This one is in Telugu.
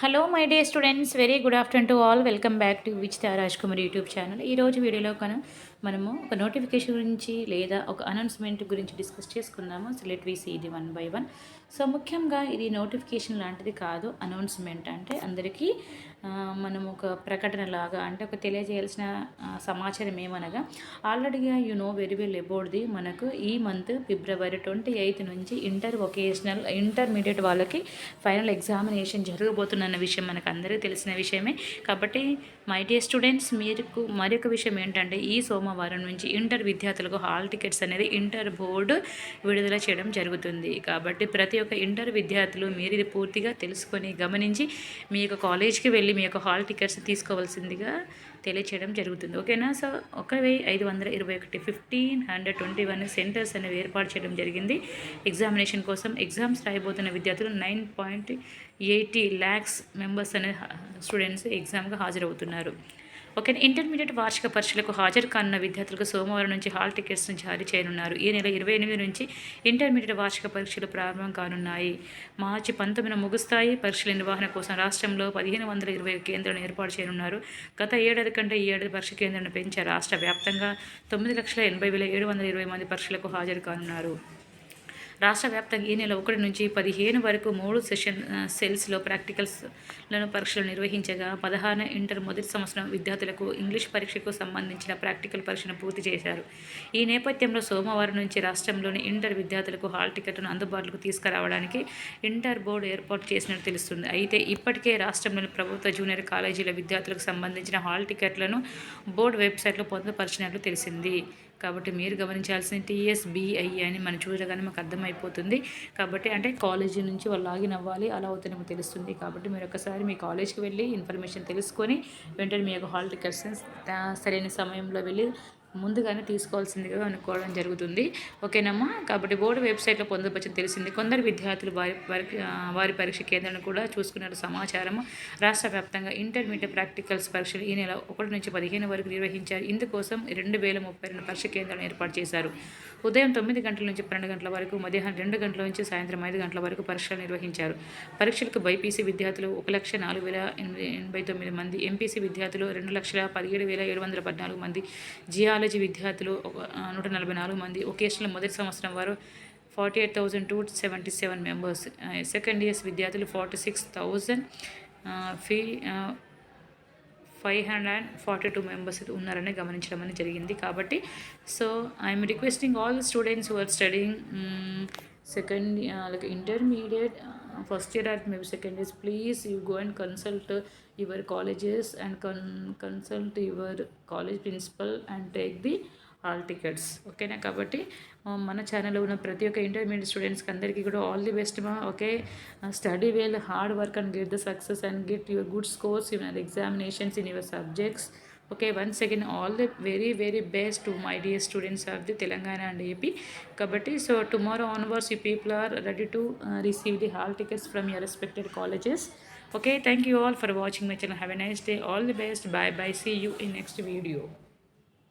Hello my dear students very good afternoon to all welcome back to which Raj Kumar YouTube channel ఈరోజు వీడియోలో కను మనము ఒక నోటిఫికేషన్ గురించి లేదా ఒక అనౌన్స్మెంట్ గురించి డిస్కస్ చేసుకుందాము. సెలెట్ వీసీ వి ఇది వన్ బై వన్. సో ముఖ్యంగా ఇది నోటిఫికేషన్ లాంటిది కాదు అనౌన్స్మెంట్ అంటే అందరికీ మనం ఒక ప్రకటన లాగా అంటే ఒక తెలియజేయాల్సిన సమాచారం ఏమనగా ఆల్రెడీగా you know very well about the మనకు ఈ మంత్ ఫిబ్రవరి ట్వంటీ ఎయిత్ నుంచి ఇంటర్ వొకేషనల్ ఇంటర్మీడియట్ వాళ్ళకి ఫైనల్ ఎగ్జామినేషన్ జరగబోతున్న విషయం మనకు అందరికీ తెలిసిన విషయమే. కాబట్టి మై డియర్ స్టూడెంట్స్ మీకు మరొక విషయం ఏంటంటే ఈ సోమవారం నుంచి ఇంటర్ విద్యార్థులకు హాల్ టికెట్స్ అనేది ఇంటర్ బోర్డు విడుదల చేయడం జరుగుతుంది. కాబట్టి ప్రతి ఒక్క ఇంటర్ విద్యార్థులు మీరు ఇది పూర్తిగా తెలుసుకొని గమనించి మీ యొక్క కాలేజ్కి వెళ్ళి మీ యొక్క హాల్ టికెట్స్ తీసుకోవాల్సిందిగా తెలియచేయడం జరుగుతుంది. ఓకేనా? సో ఒక వెయ్యి ఐదు వందల ఇరవై ఒకటి fifteen hundred twenty one centres అనేవి ఏర్పాటు చేయడం జరిగింది. ఎగ్జామినేషన్ కోసం ఎగ్జామ్స్ రాయబోతున్న విద్యార్థులు nine point eighty lakhs members అనే స్టూడెంట్స్ ఎగ్జామ్గా హాజరవుతున్నారు. ఓకే ఇంటర్మీడియట్ వార్షిక పరీక్షలకు హాజరు కానున్న విద్యార్థులకు సోమవారం నుంచి హాల్ టికెట్స్ను జారీ చేయనున్నారు. ఈ నెల ఇరవై ఎనిమిది నుంచి ఇంటర్మీడియట్ వార్షిక పరీక్షలు ప్రారంభం కానున్నాయి. మార్చి పంతొమ్మిదిన ముగుస్తాయి. పరీక్షల నిర్వహణ కోసం రాష్ట్రంలో పదిహేను వందల ఇరవై కేంద్రాలను ఏర్పాటు చేయనున్నారు. గత ఏడాది కంటే ఈ ఏడాది పరీక్ష కేంద్రాన్ని పెంచారు రాష్ట్ర వ్యాప్తంగా తొమ్మిది లక్షల ఎనభై వేల ఏడు వందల ఇరవై మంది పరీక్షలకు హాజరు కానున్నారు. రాష్ట్ర వ్యాప్తంగా ఈ నెల ఒకటి నుంచి పదిహేను వరకు మూడు సెషన్ సెల్స్లో ప్రాక్టికల్స్లను పరీక్షలు నిర్వహించగా పదహారు ఇంటర్ మొదటి సంవత్సరం విద్యార్థులకు ఇంగ్లీష్ పరీక్షకు సంబంధించిన ప్రాక్టికల్ పరీక్షను పూర్తి చేశారు. ఈ నేపథ్యంలో సోమవారం నుంచి రాష్ట్రంలోని ఇంటర్ విద్యార్థులకు హాల్ టికెట్ను అందుబాటులోకి తీసుకురావడానికి ఇంటర్ బోర్డు ఏర్పాటు చేసినట్టు తెలుస్తుంది. అయితే ఇప్పటికే రాష్ట్రంలోని ప్రభుత్వ జూనియర్ కాలేజీల విద్యార్థులకు సంబంధించిన హాల్ టికెట్లను బోర్డు వెబ్సైట్లో పొందుపరిచినట్లు తెలిసింది. కాబట్టి మీరు గమనించాల్సిన టీఎస్బిఐ అని మనం చూడగానే మాకు అర్థమైపోతుంది. కాబట్టి అంటే కాలేజీ నుంచి వాళ్ళు లాగిన్ అవ్వాలి అలా అవుతానేమో తెలుస్తుంది. కాబట్టి మీరు ఒకసారి మీ కాలేజ్కి వెళ్ళి ఇన్ఫర్మేషన్ తెలుసుకొని వెంటనే మీ యొక్క హాల్ టికెట్స్ సరైన సమయంలో వెళ్ళి ముందుగానే తీసుకోవాల్సిందిగా అనుకోవడం జరుగుతుంది. ఓకేనమ్మా? కాబట్టి బోర్డు వెబ్సైట్లో పొందపచ్చని తెలిసింది. కొందరు విద్యార్థులు వారి వారి వారి పరీక్ష కేంద్రాన్ని కూడా చూసుకున్నారు. సమాచారం రాష్ట్ర వ్యాప్తంగా ఇంటర్మీడియట్ ప్రాక్టికల్స్ పరీక్షలు ఈ నెల ఒకటి నుంచి పదిహేను వరకు నిర్వహించారు. ఇందుకోసం రెండు వేల ముప్పై రెండు పరీక్ష కేంద్రాలను ఏర్పాటు చేశారు. ఉదయం తొమ్మిది గంటల నుంచి పన్నెండు గంటల వరకు మధ్యాహ్నం రెండు గంటల నుంచి సాయంత్రం ఐదు గంటల వరకు పరీక్షలు నిర్వహించారు. పరీక్షలకు బైపీసీ విద్యార్థులు ఒక లక్ష నాలుగు వేల ఎనభై తొమ్మిది మంది ఎంపీసీ విద్యార్థులు రెండు లక్షల పదిహేడు వేల ఏడు వందల పద్నాలుగు మంది జిఆర్ కాలేజీ విద్యార్థులు నూట నలభై నాలుగు మంది ఒకేషనల్ మొదటి సంవత్సరం వారు forty eight thousand two seventy seven members. Second years విద్యార్థులు forty six thousand fee five hundred and forty two members ఉన్నారని గమనించడం అనేది జరిగింది కాబట్టి. So I'm requesting all students who are studying second like intermediate first year or maybe second years please you go and consult your colleges and con- consult your college principal and take the hall tickets ఓకేనా కాబట్టి మన ఛానల్లో ఉన్న ప్రతి ఒక్క ఇంటర్మీడియట్ స్టూడెంట్స్కి అందరికీ కూడా ఆల్ ది బెస్ట్ మా okay study well hard work and get the success and get your good scores in examinations in your subjects okay once again all the very very best to my dear students of the telangana and ap kabatti so tomorrow onwards you people are ready to uh, receive the hall tickets from your respected colleges. Okay thank you all for watching my channel. Have a nice day. All the best. Bye bye see you in next video.